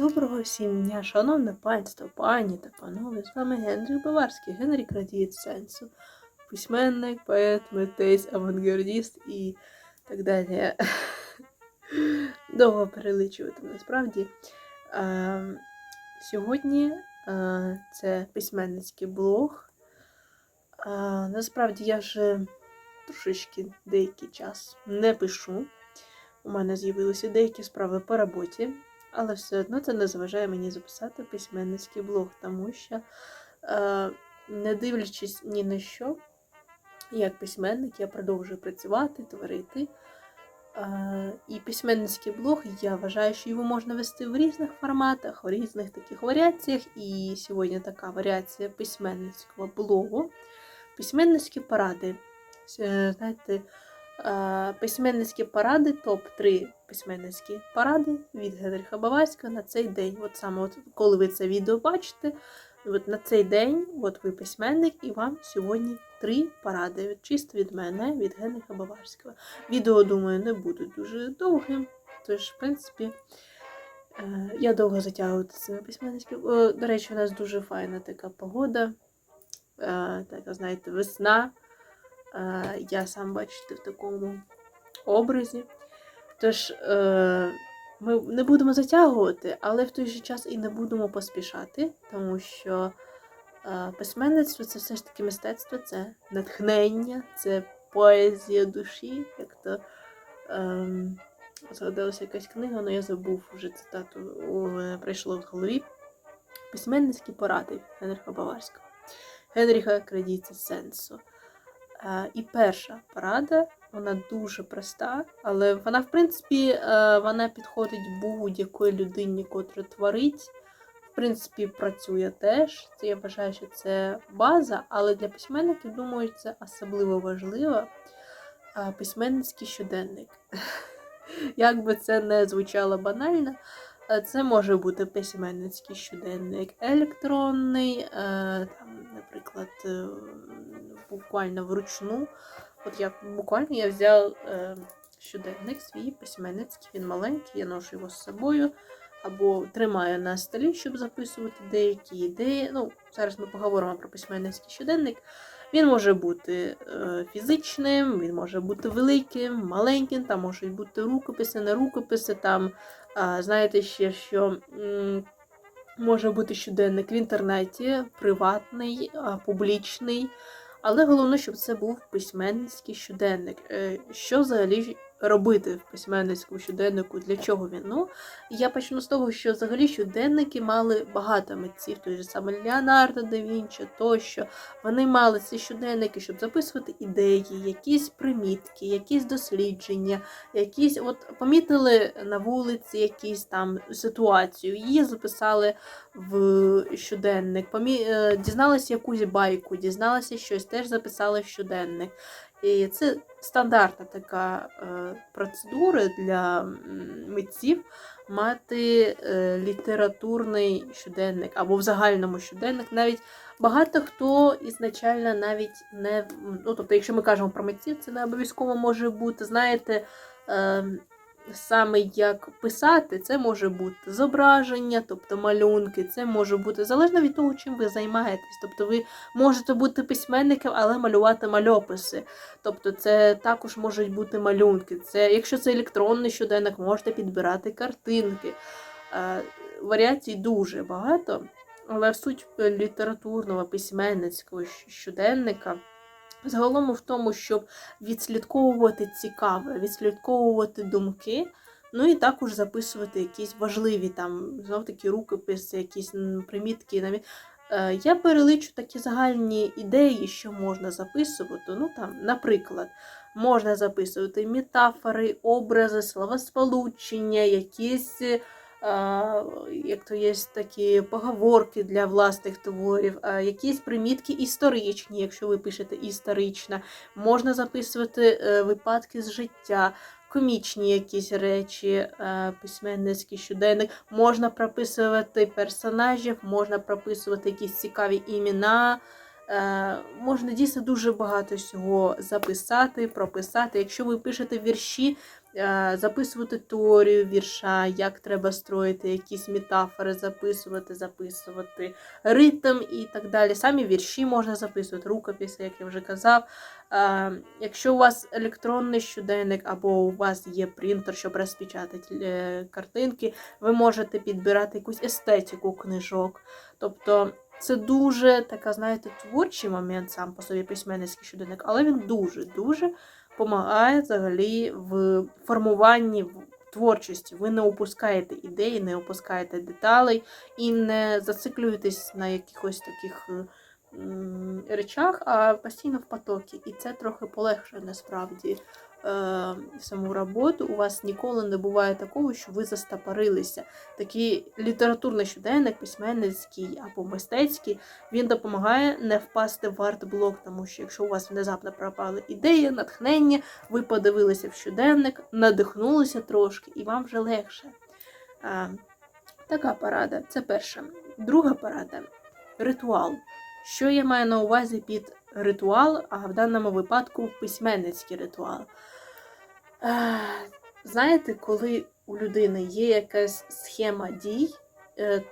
Доброго всім дня, шановне панство, пані та панове, з вами Генріх Баварський, Генрік Радієць Сенсу, письменник, поет, митець, авангардіст і так далі. Довго переличувати насправді. А, сьогодні а, це письменницький блог. А, насправді я вже трошечки деякий час не пишу. У мене з'явилися деякі справи по роботі. Але все одно це не заважає мені записати письменницький блог, тому що, е, не дивлячись ні на що, як письменник, я продовжую працювати, творити. Е, і письменницький блог, я вважаю, що його можна вести в різних форматах, в різних таких варіаціях. І сьогодні така варіація письменницького блогу. Письменницькі поради. Е, Знаєте, Письменницькі поради, топ-3 письменницькі поради від Генріха Баварського на цей день. От саме, от, коли ви це відео бачите, от на цей день от ви письменник, і вам сьогодні три поради чисто від мене, від Генріха Баварського. Відео, думаю, не буде дуже довгим. Тож, в принципі, е, я довго затягувати цими письменницькими. До речі, у нас дуже файна така погода. Е, Така, знаєте, весна. Е, я сам бачите в такому образі. Тож, е, ми не будемо затягувати, але в той же час і не будемо поспішати, тому що е, письменництво це все ж таки мистецтво, це натхнення, це поезія душі. Як то ем, згадалася якась книга, але я забув вже цитату, прийшло в голові. Письменницькі поради Генріха Баварського. Генріха Кредіці Сенсо. Е, І перша порада, вона дуже проста, але вона, в принципі, е, вона підходить будь-якої людині, котра творить. В принципі, працює теж. Це я вважаю, що це база, але для письменників, думаю, це особливо важливо. Е, Письменницький щоденник. Як би це не звучало банально, це може бути письменницький щоденник електронний, е, там, наприклад, е, буквально вручну. От я буквально я взяв е, щоденник свій письменницький, він маленький, я ношу його з собою. Або тримаю на столі, щоб записувати деякі ідеї. Ну, зараз ми поговоримо про письменницький щоденник. Він може бути е, фізичним, він може бути великим, маленьким, там можуть бути рукописи, не рукописи. Там, е, знаєте, ще що може бути щоденник в інтернеті, приватний, публічний. Але головне, щоб це був письменницький щоденник. Е, Що взагалі робити в письменницькому щоденнику? Для чого він? Ну, я почну з того, що взагалі щоденники мали багато митців, той же саме Леонардо да Вінчі тощо. Вони мали ці щоденники, щоб записувати ідеї, якісь примітки, якісь дослідження, якісь от помітили на вулиці якісь там ситуацію, її записали в щоденник, помі... е, дізналися якусь байку, дізналися щось, теж записали в щоденник. І це стандартна така е, процедура для митців мати е, літературний щоденник або в загальному щоденник. Навіть багато хто ізначально навіть не. Ну, тобто, якщо ми кажемо про митців, це не обов'язково може бути, знаєте. Е, Саме як писати, це може бути зображення, тобто малюнки, це може бути залежно від того, чим ви займаєтесь. Тобто ви можете бути письменником, але малювати мальописи. Тобто це також можуть бути малюнки. Це, Якщо це електронний щоденник, можете підбирати картинки. Е, Варіацій дуже багато, але суть літературного письменницького щоденника. Загалом в тому, щоб відслідковувати цікаве, відслідковувати думки, ну і також записувати якісь важливі там, знов таки рукописи, якісь примітки. Навіть. Е, я переличу такі загальні ідеї, що можна записувати. Ну, там, Наприклад, можна записувати метафори, образи, словосполучення, якісь як то є такі поговорки для власних творів, якісь примітки історичні, якщо ви пишете історично, можна записувати е, випадки з життя. Комічні якісь речі, письменницький щоденник, можна прописувати персонажів, можна прописувати якісь цікаві імена. Е, можна дійсно дуже багато всього записати, прописати. Якщо ви пишете вірші, записувати теорію вірша, як треба строїти, якісь метафори записувати, записувати, ритм і так далі. Самі вірші можна записувати, рукописи, як я вже казав. Е, Якщо у вас електронний щоденник або у вас є принтер, щоб розпечатати е, картинки, ви можете підбирати якусь естетику книжок. Тобто це дуже така, знаєте, творчий момент сам по собі письменницький щоденник, але він дуже-дуже допомагає взагалі в формуванні творчості. Ви не опускаєте ідеї, не опускаєте деталей і не зациклюєтесь на якихось таких е, речах, а постійно в потокі. І це трохи полегшує насправді е, саму роботу. У вас ніколи не буває такого, що ви застопорилися. Такий літературний щоденник, письменницький або мистецький, він допомагає не впасти в арт-блок, тому що якщо у вас внезапно пропали ідеї, натхнення, ви подивилися в щоденник, надихнулися трошки, і вам вже легше. А, така порада. Це перша. Друга порада ритуал. Що я маю на увазі під ритуал, а в даному випадку письменницький ритуал. Е, знаєте, коли у людини є якась схема дій, е,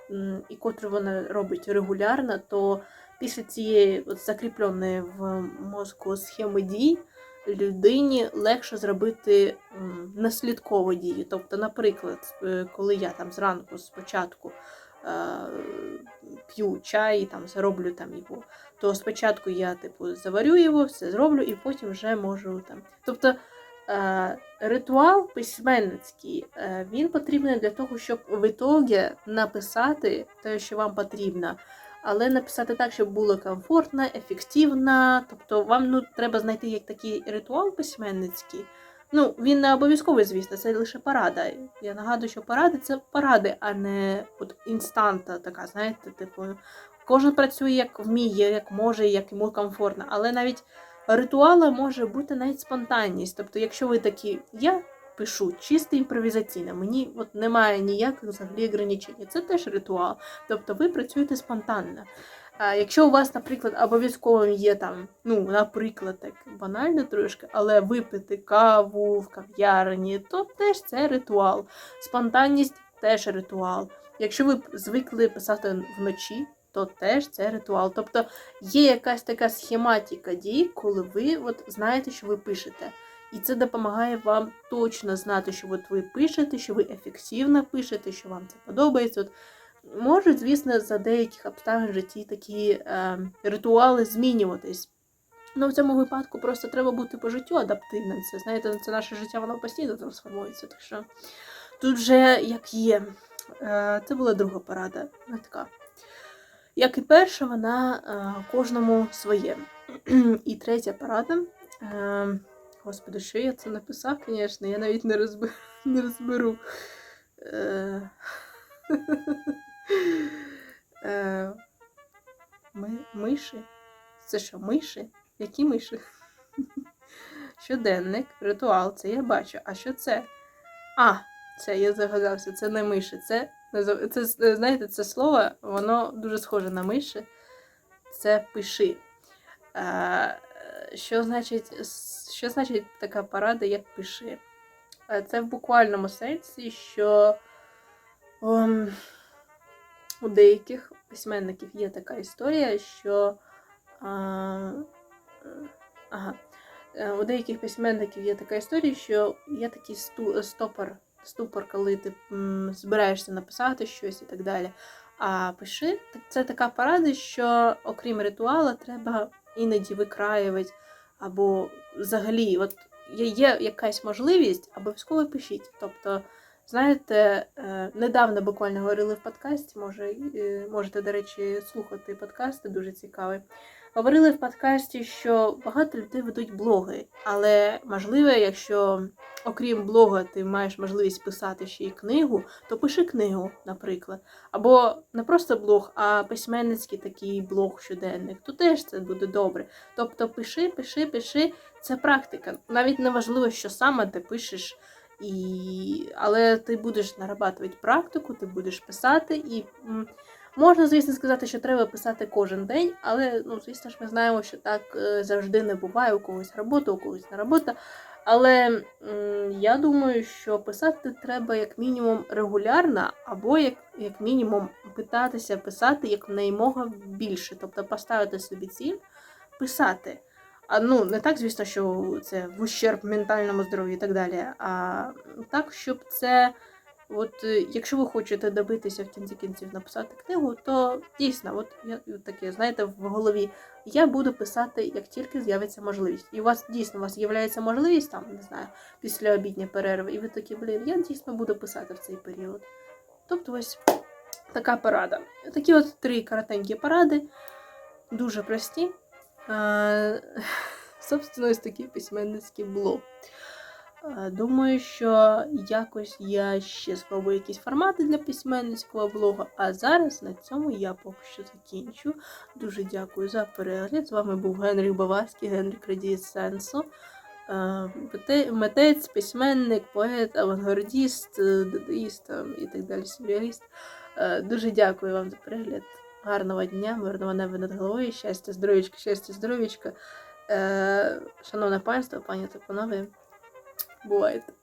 і котру вона робить регулярно, то після цієї от, закріпленої в мозку схеми дій людині легше зробити наслідкову дію. Тобто, наприклад, е, коли я там зранку спочатку п'ю чай, там роблю там його, то спочатку я типу заварю його, все зроблю, і потім вже можу там. Тобто е, ритуал письменницький е, він потрібен для того, щоб в ітогі написати те, що вам потрібно. Але написати так, щоб було комфортно, ефективно. Тобто вам ну, треба знайти як такий ритуал письменницький. Ну, він не обов'язковий, звісно, це лише порада. Я нагадую, що поради це поради, а не от інстанта така, знаєте, типу, кожен працює як вміє, як може, як йому комфортно. Але навіть ритуала може бути навіть спонтанність. Тобто, якщо ви такі, я пишу чисто імпровізаційно, мені от немає ніяких взагалі ограничень. Це теж ритуал. Тобто ви працюєте спонтанно. Якщо у вас, наприклад, обов'язково є там, ну, наприклад, так банально трошки, але випити каву в кав'ярні, то теж це ритуал. Спонтанність теж ритуал. Якщо ви звикли писати вночі, то теж це ритуал. Тобто є якась така схематика дій, коли ви от знаєте, що ви пишете. І це допомагає вам точно знати, що от ви пишете, що ви ефективно пишете, що вам це подобається. От Можуть, звісно, за деяких обставин в житті такі е, ритуали змінюватись. Ну, в цьому випадку просто треба бути по життю адаптивним. Це знаєте, це наше життя, воно постійно трансформується. Так що тут вже як є. Е, Це була друга порада. Не така. Як і перша, вона е, кожному своє. І третя порада. Е, Господи, що я це написав, звісно, я навіть не розберу. Не розберу. ми, миші? Це що, миші? Які миші? Щоденник, ритуал, це я бачу. А що це? А, це я загадався, це не миші. Це, це, знаєте, це слово, воно дуже схоже на миші. Це пиши. Е, що значить, що значить така порада, як пиши? Е, Це в буквальному сенсі, що. Um, у деяких письменників є така історія, що а, ага, е, у деяких письменників є така історія, що є такий сту, стопор, ступор, коли ти м, збираєшся написати щось і так далі. А пиши, це така порада, що окрім ритуала, треба іноді викраювати, або взагалі, от є якась можливість, обов'язково пишіть. Тобто Знаєте, е, недавно буквально говорили в подкасті, може, можете, до речі, слухати подкасти, дуже цікаві. Говорили в подкасті, що багато людей ведуть блоги, але можливо, якщо окрім блога, ти маєш можливість писати ще й книгу, то пиши книгу, наприклад. Або не просто блог, а письменницький такий блог щоденник, то теж це буде добре. Тобто пиши, пиши, пиши, це практика. Навіть не важливо, що саме ти пишеш. І... Але ти будеш нарабатувати практику, ти будеш писати, і можна, звісно, сказати, що треба писати кожен день, але, ну, звісно ж, ми знаємо, що так е, завжди не буває. У когось робота, у когось не робота. Але я думаю, що писати треба як мінімум регулярно, або як, як мінімум питатися писати як наймога більше. Тобто поставити собі ціль писати. А ну, не так, звісно, що це в ущерб ментальному здоров'ю і так далі. А так, щоб це. От е, якщо ви хочете добитися в кінці кінців написати книгу, то дійсно, от я таке, знаєте, в голові я буду писати, як тільки з'явиться можливість. І у вас дійсно у вас з'являється можливість там, не знаю, після обідня перерви, і ви такі, блін, я дійсно буду писати в цей період. Тобто ось така порада. Такі от три коротенькі поради, дуже прості. Собственно, ось такий письменницький блог. Думаю, що якось я ще спробую якісь формати для письменницького блогу. А зараз на цьому я поки що закінчу. Дуже дякую за перегляд. З вами був Генрій Баварський, Генрік Радіє Сенсо. Митець, письменник, поет, авангардіст, дадаїст і так далі, сюрреаліст. Дуже дякую вам за перегляд. Гарного дня, мирного неба над головою, щастя, здоров'ячка, щастя, здоров'ячка. Е, Шановне панство, пані та панове, бувайте.